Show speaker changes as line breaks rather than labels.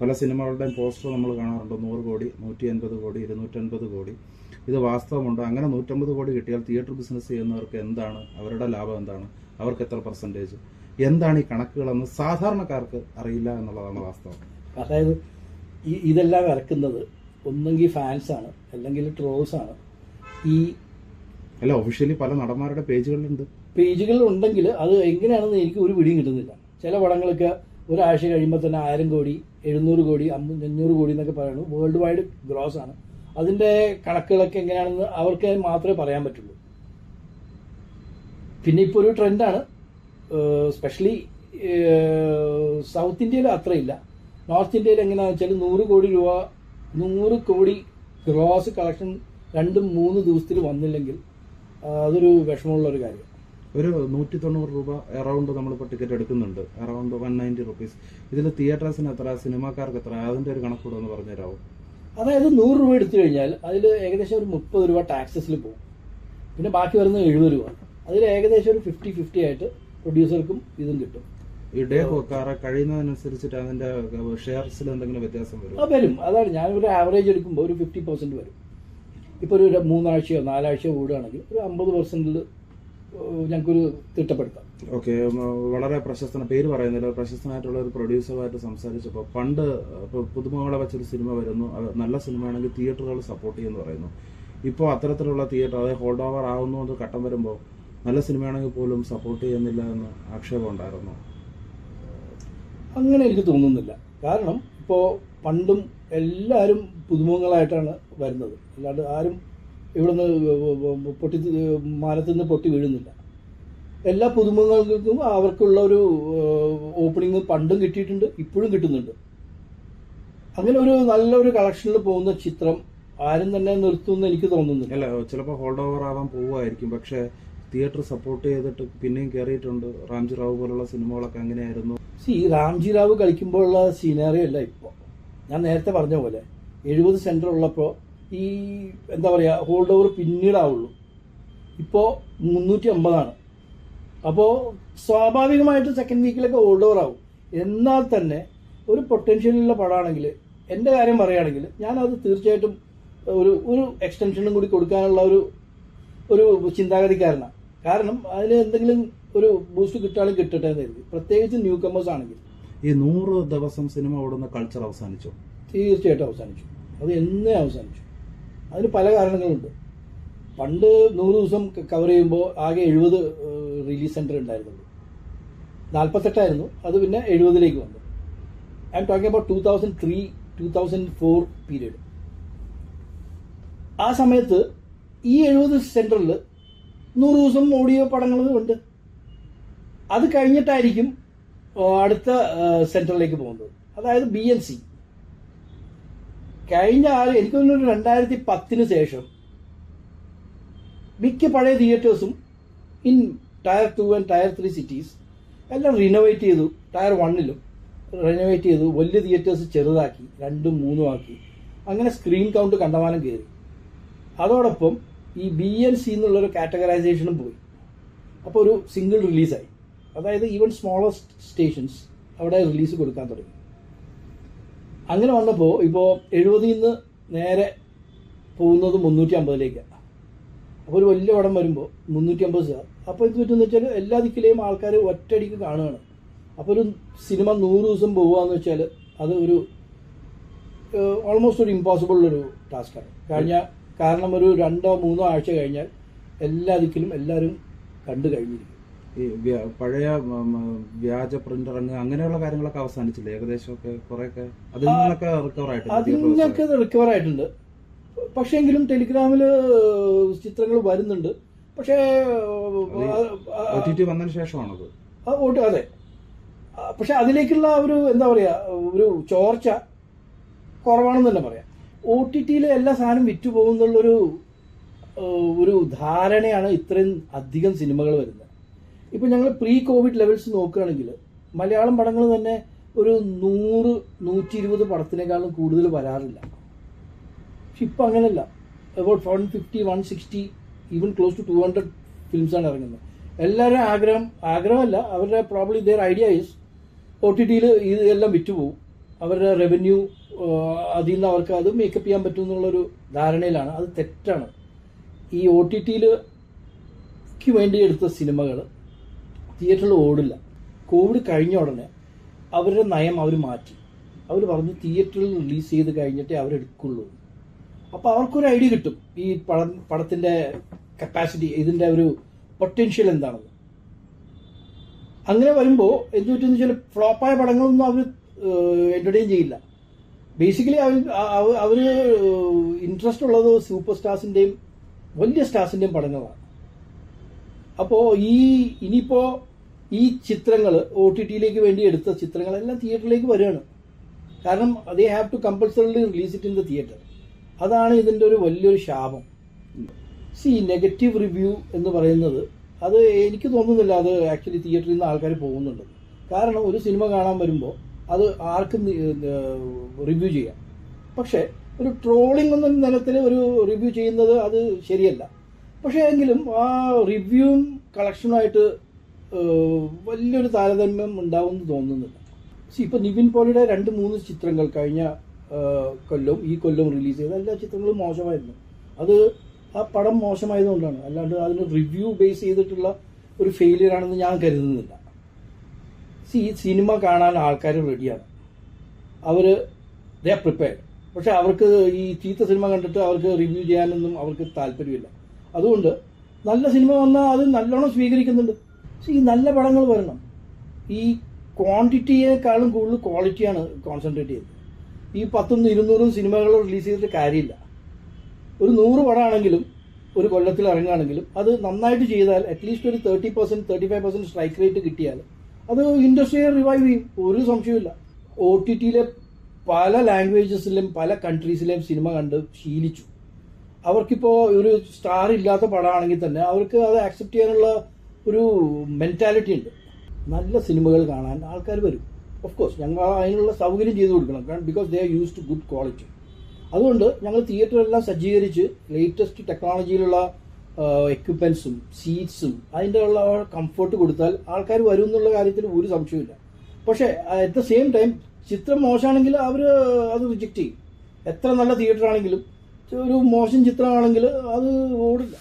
പല സിനിമകളുടെയും പോസ്റ്റർ നമ്മൾ കാണാറുണ്ട്. നൂറ് കോടി നൂറ്റി അൻപത് കോടി ഇരുന്നൂറ്റൻപത് കോടി. ഇത് വാസ്തവമുണ്ട്. അങ്ങനെ നൂറ്റമ്പത് കോടി കിട്ടിയാൽ തിയേറ്റർ ബിസിനസ് ചെയ്യുന്നവർക്ക് എന്താണ്? അവരുടെ ലാഭം എന്താണ്? അവർക്ക് എത്ര പെർസെന്റേജ് എന്താണ് ഈ കണക്കുകളെന്ന് സാധാരണക്കാർക്ക് അറിയില്ല എന്നുള്ളതാണ് വാസ്തവം.
അതായത് ഈ ഇതെല്ലാം ഇറക്കുന്നത് ഒന്നെങ്കിൽ ഫാൻസാണ് അല്ലെങ്കിൽ ട്രോൾസ് ആണ്. ഈ
അല്ല ഒഫീഷ്യലി പല നടന്മാരുടെ പേജുകളിലുണ്ട്.
പേജുകൾ ഉണ്ടെങ്കിൽ അത് എങ്ങനെയാണെന്ന് എനിക്ക് ഒരു പിടിയും കിട്ടുന്നില്ല. ചില പടങ്ങളൊക്കെ ഒരാഴ്ച കഴിയുമ്പോൾ തന്നെ ആയിരം കോടി എഴുന്നൂറ് കോടി അഞ്ഞൂറ് കോടി എന്നൊക്കെ പറയുന്നു. വേൾഡ് വൈഡ് ഗ്രോസ് ആണ്. അതിന്റെ കണക്കുകളൊക്കെ എങ്ങനെയാണെന്ന് അവർക്ക് മാത്രമേ പറയാൻ പറ്റുള്ളൂ. പിന്നെ ഇപ്പോൾ ഒരു ട്രെൻഡാണ് സ്പെഷ്യലി സൗത്ത് ഇന്ത്യയിൽ അത്രയില്ല. നോർത്ത് ഇന്ത്യയിൽ എങ്ങനെയാണെന്ന് വെച്ചാൽ നൂറ് കോടി രൂപ നൂറ് കോടി ഗ്രോസ് കളക്ഷൻ രണ്ടും മൂന്ന് ദിവസത്തിൽ വന്നില്ലെങ്കിൽ അതൊരു വിഷമമുള്ള ഒരു കാര്യം
ഒരു നൂറ്റി തൊണ്ണൂറ് രൂപ അറൗണ്ട് നമ്മളിപ്പോൾ ടിക്കറ്റ് എടുക്കുന്നുണ്ട്. അറൗണ്ട് വൺ നയന്റി റുപ്പീസ് ഇതിൽ തിയേറ്റേഴ്സിന് എത്ര സിനിമാക്കാർക്ക് എത്ര അതിന്റെ ഒരു കണക്കൂടെ ഒന്ന് പറഞ്ഞുതരാമോ
അതായത് നൂറ് രൂപ എടുത്തു കഴിഞ്ഞാൽ അതിൽ ഏകദേശം ഒരു മുപ്പത് രൂപ ടാക്സസിൽ പോകും. പിന്നെ ബാക്കി വരുന്നത് എഴുപത് രൂപ. അതിൽ ഏകദേശം ഒരു ഫിഫ്റ്റി ഫിഫ്റ്റി ആയിട്ട് പ്രൊഡ്യൂസർക്കും ഇതും കിട്ടും.
ഈ ഡേ കാറ് കഴിയുന്നതനുസരിച്ചിട്ട് അതിന്റെ ഷെയർസിൽ എന്തെങ്കിലും വ്യത്യാസം
ആ
വരും.
വരും അതാണ് ഞാൻ ഒരു ആവറേജ് എടുക്കുമ്പോൾ ഒരു ഫിഫ്റ്റി പെർസെന്റ് വരും. ഇപ്പോൾ ഒരു മൂന്നാഴ്ചയോ നാലാഴ്ചയോ കൂടുകയാണെങ്കിൽ ഒരു അമ്പത് പെർസെന്റിൽ ഞങ്ങൾക്കൊരു തിട്ടപ്പെടുത്താം.
ഓക്കെ വളരെ പ്രശസ്തന പേര് പറയുന്നില്ല. പ്രശസ്തനായിട്ടുള്ള ഒരു പ്രൊഡ്യൂസറുമായിട്ട് സംസാരിച്ചപ്പോൾ പണ്ട് ഇപ്പോൾ പുതുമകളെ വെച്ചൊരു സിനിമ വരുന്നു. അത് നല്ല സിനിമയാണെങ്കിൽ തിയേറ്ററുകൾ സപ്പോർട്ട് ചെയ്യുമെന്ന് പറയുന്നു. ഇപ്പോൾ അത്തരത്തിലുള്ള തിയേറ്റർ അതായത് ഹോൾഡ് ഓവർ ആവുന്നു എന്ന് ഘട്ടം വരുമ്പോൾ നല്ല സിനിമയാണെങ്കിൽ പോലും സപ്പോർട്ട് ചെയ്യുന്നില്ല എന്ന് ആക്ഷേപം ഉണ്ടായിരുന്നു.
അങ്ങനെ എനിക്ക് തോന്നുന്നില്ല. കാരണം ഇപ്പോൾ പണ്ടും എല്ലാവരും പുതുമുഖങ്ങളായിട്ടാണ് വരുന്നത്. അല്ലാണ്ട് ആരും ഇവിടുന്ന് പൊട്ടി മാനത്തുനിന്ന് പൊട്ടി വീഴുന്നില്ല. എല്ലാ പുതുമുഖങ്ങൾക്കും അവർക്കുള്ള ഒരു ഓപ്പണിങ് പണ്ടും കിട്ടിയിട്ടുണ്ട് ഇപ്പോഴും കിട്ടുന്നുണ്ട്. അങ്ങനെ ഒരു നല്ലൊരു കളക്ഷനിൽ പോകുന്ന ചിത്രം ആരും തന്നെ നിർത്തുമെന്ന് എനിക്ക് തോന്നുന്നില്ല.
അല്ല ചിലപ്പോൾ ഹോൾഡ് ഓവർ ആവാൻ പോവുമായിരിക്കും പക്ഷേ തിയേറ്റർ സപ്പോർട്ട് ചെയ്തിട്ട് പിന്നെയും കയറിയിട്ടുണ്ട് റാംജി റാവു പോലുള്ള സിനിമകളൊക്കെ അങ്ങനെയായിരുന്നു.
സി റാംജി റാവു കളിക്കുമ്പോഴുള്ള സീനറി അല്ല ഇപ്പോൾ ഞാൻ നേരത്തെ പറഞ്ഞ പോലെ എഴുപത് സെന്റർ ഉള്ളപ്പോൾ ഈ എന്താ പറയുക ഹോൾഡ് ഓവർ പിന്നീടാവുള്ളൂ. ഇപ്പോൾ മുന്നൂറ്റി അമ്പതാണ് അപ്പോൾ സ്വാഭാവികമായിട്ട് സെക്കൻഡ് വീക്കിലൊക്കെ ഹോൾഡ് ഓവർ ആവും. എന്നാൽ തന്നെ ഒരു പൊട്ടൻഷ്യലുള്ള പടമാണെങ്കിൽ എന്റെ കാര്യം പറയുകയാണെങ്കിൽ ഞാനത് തീർച്ചയായിട്ടും ഒരു ഒരു എക്സ്റ്റൻഷനും കൂടി കൊടുക്കാനുള്ള ഒരു ഒരു ചിന്താഗതിക്കാരനാണ് കാരണം അതിന് എന്തെങ്കിലും ഒരു ബൂസ്റ്റ് കിട്ടാനും കിട്ടട്ടെ എന്ന് കരുതി. പ്രത്യേകിച്ച് ന്യൂ കമേഴ്സ് ആണെങ്കിൽ.
ഈ നൂറ് ദിവസം സിനിമ ഓടുന്ന കൾച്ചർ അവസാനിച്ചു?
തീർച്ചയായിട്ടും അവസാനിച്ചു. അത് എന്നേ അവസാനിച്ചു. അതിന് പല കാരണങ്ങളുണ്ട്. പണ്ട് നൂറ് ദിവസം കവർ ചെയ്യുമ്പോൾ ആകെ എഴുപത് റിലീസ് സെന്റർ ഉണ്ടായിരുന്നുള്ളൂ. നാൽപ്പത്തെട്ടായിരുന്നു അത് പിന്നെ എഴുപതിലേക്ക് വന്നു. I'm talking about two thousand three two thousand four period ആ സമയത്ത് ഈ എഴുപത് സെന്ററിൽ നൂറ് ദിവസം ഓഡിയോ പടങ്ങളും ഉണ്ട്. അത് കഴിഞ്ഞിട്ടായിരിക്കും അടുത്ത സെന്ററിലേക്ക് പോകുന്നത്. അതായത് ബി എൻ സി കഴിഞ്ഞ ആറ് എനിക്ക് തോന്നുന്നു രണ്ടായിരത്തി പത്തിന് ശേഷം മിക്ക പഴയ തിയേറ്റേഴ്സും in tier two and tier three cities എല്ലാം റിനോവേറ്റ് ചെയ്തു ടയർ വണ്ണിലും റിനോവേറ്റ് ചെയ്തു വലിയ തിയേറ്റേഴ്സ് ചെറുതാക്കി രണ്ടും മൂന്നും ആക്കി. അങ്ങനെ സ്ക്രീൻ കൗണ്ട് കണ്ടമാനം കയറി. അതോടൊപ്പം ഈ ബി എൻ സി എന്നുള്ളൊരു കാറ്റഗറൈസേഷനും പോയി. അപ്പോൾ ഒരു സിംഗിൾ റിലീസായി അതായത് ഈവൻ സ്മോളസ്റ്റ് സ്റ്റേഷൻസ് അവിടെ റിലീസ് കൊടുക്കാൻ തുടങ്ങി. അങ്ങനെ വന്നപ്പോൾ ഇപ്പോൾ എഴുപതിൽ നിന്ന് നേരെ പോകുന്നത് മുന്നൂറ്റി അമ്പതിലേക്കാണ് അപ്പോൾ ഒരു വലിയ പടം വരുമ്പോൾ മുന്നൂറ്റി അമ്പത് സാർ അപ്പോൾ ഇത് പറ്റുമെന്ന് വെച്ചാൽ എല്ലാ ദിക്കിലെയും ആൾക്കാർ ഒറ്റയടിക്ക് കാണുകയാണ്. അപ്പോൾ ഒരു സിനിമ നൂറ് ദിവസം പോവുകയെന്ന് വെച്ചാൽ അത് ഒരു ഓൾമോസ്റ്റ് ഒരു ഇമ്പോസിബിൾ ഒരു ടാസ്ക്കാണ് കഴിഞ്ഞ കാരണം ഒരു രണ്ടോ മൂന്നോ ആഴ്ച കഴിഞ്ഞാൽ എല്ലാ ദിക്കിലും എല്ലാവരും കണ്ടു കഴിഞ്ഞിരിക്കും.
ഈ പഴയ വ്യാജ പ്രിന്റർ അങ്ങ് അങ്ങനെയുള്ള കാര്യങ്ങളൊക്കെ അവസാനിച്ചില്ലേ? ഏകദേശമൊക്കെ കുറെയൊക്കെ അതിൽ നിന്നൊക്കെ റിക്കവർ ആയിട്ടുണ്ട്
റിക്കവർ ആയിട്ടുണ്ട്. പക്ഷെങ്കിലും ടെലിഗ്രാമിൽ ചിത്രങ്ങൾ വരുന്നുണ്ട്. പക്ഷേ
വന്നതിന് ശേഷമാണത്.
അതെ. പക്ഷെ അതിലേക്കുള്ള ഒരു എന്താ പറയാ ഒരു ചോർച്ച കുറവാണെന്ന് തന്നെ പറയാം. ഒ ടി ടിയിലെ എല്ലാ സാധനം വിറ്റുപോകുന്നുള്ളൊരു ഒരു ധാരണയാണ് ഇത്രയും അധികം സിനിമകൾ വരുന്നത്. ഇപ്പൊ ഞങ്ങൾ പ്രീ കോവിഡ് ലെവൽസ് നോക്കുകയാണെങ്കിൽ മലയാളം പടങ്ങൾ തന്നെ ഒരു നൂറ് നൂറ്റി ഇരുപത് പടത്തിനേക്കാളും കൂടുതൽ വരാറില്ല. പക്ഷെ ഇപ്പം അങ്ങനെയല്ല. About one fifty one sixty even close to two hundred ആണ് ഇറങ്ങുന്നത്. എല്ലാവരും ആഗ്രഹം ആഗ്രഹമല്ല അവരുടെ probably their idea is O T ടിയിൽ ഇതെല്ലാം വിറ്റുപോകും. അവരുടെ റവന്യൂ അതിൽ നിന്ന് അവർക്ക് അത് മേക്കപ്പ് ചെയ്യാൻ പറ്റും എന്നുള്ളൊരു ധാരണയിലാണ്. അത് തെറ്റാണ്. ഈ ഒ ടി ടിയിൽ വേണ്ടി എടുത്ത സിനിമകൾ തിയേറ്ററിൽ ഓടില്ല. കോവിഡ് കഴിഞ്ഞ ഉടനെ അവരുടെ നയം അവർ മാറ്റി. അവർ പറഞ്ഞു തിയേറ്ററിൽ റിലീസ് ചെയ്ത് കഴിഞ്ഞിട്ടേ അവരെടുക്കുള്ളൂ അപ്പോൾ അവർക്കൊരു ഐഡിയ കിട്ടും. ഈ പടം പടത്തിന്റെ കപ്പാസിറ്റി ഇതിന്റെ ഒരു പൊട്ടൻഷ്യൽ എന്താണെന്ന്. അങ്ങനെ വരുമ്പോൾ എന്ത് പറ്റുമെന്ന് വെച്ചാൽ ഫ്ലോപ്പായ പടങ്ങളൊന്നും അവർ എന്റർടൈൻ ചെയ്യില്ല. ബേസിക്കലി അവർ അവർ ഇൻട്രസ്റ്റ് ഉള്ളത് സൂപ്പർ സ്റ്റാർസിന്റെയും വലിയ സ്റ്റാർസിന്റെയും പടങ്ങളാണ്. അപ്പോൾ ഈ ഇനിയിപ്പോൾ ഈ ചിത്രങ്ങൾ ഒ ടി ടിയിലേക്ക് വേണ്ടി എടുത്ത ചിത്രങ്ങളെല്ലാം തിയേറ്ററിലേക്ക് വരികയാണ്. കാരണം they have to compulsorily release it in the theatre അതാണ് ഇതിന്റെ ഒരു വലിയൊരു ശാപം. സി നെഗറ്റീവ് റിവ്യൂ എന്ന് പറയുന്നത് അത് എനിക്ക് തോന്നുന്നില്ല അത് ആക്ച്വലി തിയേറ്ററിൽ നിന്ന് ആൾക്കാർ പോകുന്നുണ്ട്. കാരണം ഒരു സിനിമ കാണാൻ വരുമ്പോൾ അത് ആർക്കും റിവ്യൂ ചെയ്യാം. പക്ഷേ ഒരു ട്രോളിംഗ് എന്ന നിലത്തിൽ ഒരു റിവ്യൂ ചെയ്യുന്നത് അത് ശരിയല്ല. പക്ഷേ എങ്കിലും ആ റിവ്യൂവും കളക്ഷനുമായിട്ട് വലിയൊരു താരതമ്യം ഉണ്ടാവും എന്ന് തോന്നുന്നില്ല സി ഇപ്പൊ നിവിൻ പോളിയുടെ രണ്ട് മൂന്ന് ചിത്രങ്ങൾ കഴിഞ്ഞ കൊല്ലം കൊല്ലവും ഈ കൊല്ലവും റിലീസ് ചെയ്ത എല്ലാ ചിത്രങ്ങളും മോശമായിരുന്നു. അത് ആ പടം മോശമായതുകൊണ്ടാണ്. അല്ലാണ്ട് അതിന് റിവ്യൂ ബേസ് ചെയ്തിട്ടുള്ള ഒരു ഫെയിലിയർ ആണെന്ന് ഞാൻ കരുതുന്നില്ല. സി സിനിമ കാണാൻ ആൾക്കാർ റെഡിയാണ് അവർ ദേ പ്രിപ്പയർഡ് പക്ഷെ അവർക്ക് ഈ ചീത്ത സിനിമ കണ്ടിട്ട് അവർക്ക് റിവ്യൂ ചെയ്യാനൊന്നും അവർക്ക് താല്പര്യമില്ല. അതുകൊണ്ട് നല്ല സിനിമ വന്നാൽ അത് നല്ലോണം സ്വീകരിക്കുന്നുണ്ട്. പക്ഷേ ഈ നല്ല പടങ്ങൾ വരണം. ഈ ക്വാണ്ടിറ്റിയേക്കാളും കൂടുതൽ ക്വാളിറ്റിയാണ് കോൺസെൻട്രേറ്റ് ചെയ്തത്. ഈ പത്തും ഇരുന്നൂറും സിനിമകൾ റിലീസ് ചെയ്തിട്ട് കാര്യമില്ല. ഒരു നൂറ് പടമാണെങ്കിലും ഒരു കൊല്ലത്തിൽ ഇറങ്ങുകയാണെങ്കിലും അത് നന്നായിട്ട് ചെയ്താൽ അറ്റ്ലീസ്റ്റ് ഒരു thirty percent thirty five percent strike rate കിട്ടിയാൽ അത് ഇൻഡസ്ട്രിയെ റിവൈവ് ചെയ്യും. ഒരു സംശയമില്ല ഒ ടി ടിയിലെ പല ലാംഗ്വേജസിലും പല കൺട്രീസിലെയും സിനിമ കണ്ട് ശീലിച്ചു. അവർക്കിപ്പോൾ ഒരു സ്റ്റാർ ഇല്ലാത്ത പടമാണെങ്കിൽ തന്നെ അവർക്ക് അത് ആക്സെപ്റ്റ് ചെയ്യാനുള്ള ഒരു മെന്റാലിറ്റി ഉണ്ട്. നല്ല സിനിമകൾ കാണാൻ ആൾക്കാർ വരും. ഓഫ് കോഴ്സ് ഞങ്ങൾ അതിനുള്ള സൗകര്യം ചെയ്തു കൊടുക്കണം. കാരണം because they are used to good quality അതുകൊണ്ട് ഞങ്ങൾ തിയേറ്ററെല്ലാം സജ്ജീകരിച്ച് ലേറ്റസ്റ്റ് ടെക്നോളജിയിലുള്ള എക്യുപ്മെന്റ്സും സീറ്റ്സും അതിന്റെ ഉള്ള കംഫർട്ട് കൊടുത്താൽ ആൾക്കാർ വരും എന്നുള്ള കാര്യത്തിൽ ഒരു സംശയമില്ല പക്ഷേ അറ്റ് ദ സെയിം ടൈം ചിത്രം മോശമാണെങ്കിൽ അവർ അത് റിജക്റ്റ് ചെയ്യും. എത്ര നല്ല തിയേറ്റർ ആണെങ്കിലും ഒരു മോശം ചിത്രമാണെങ്കിൽ അത് ഓടില്ല.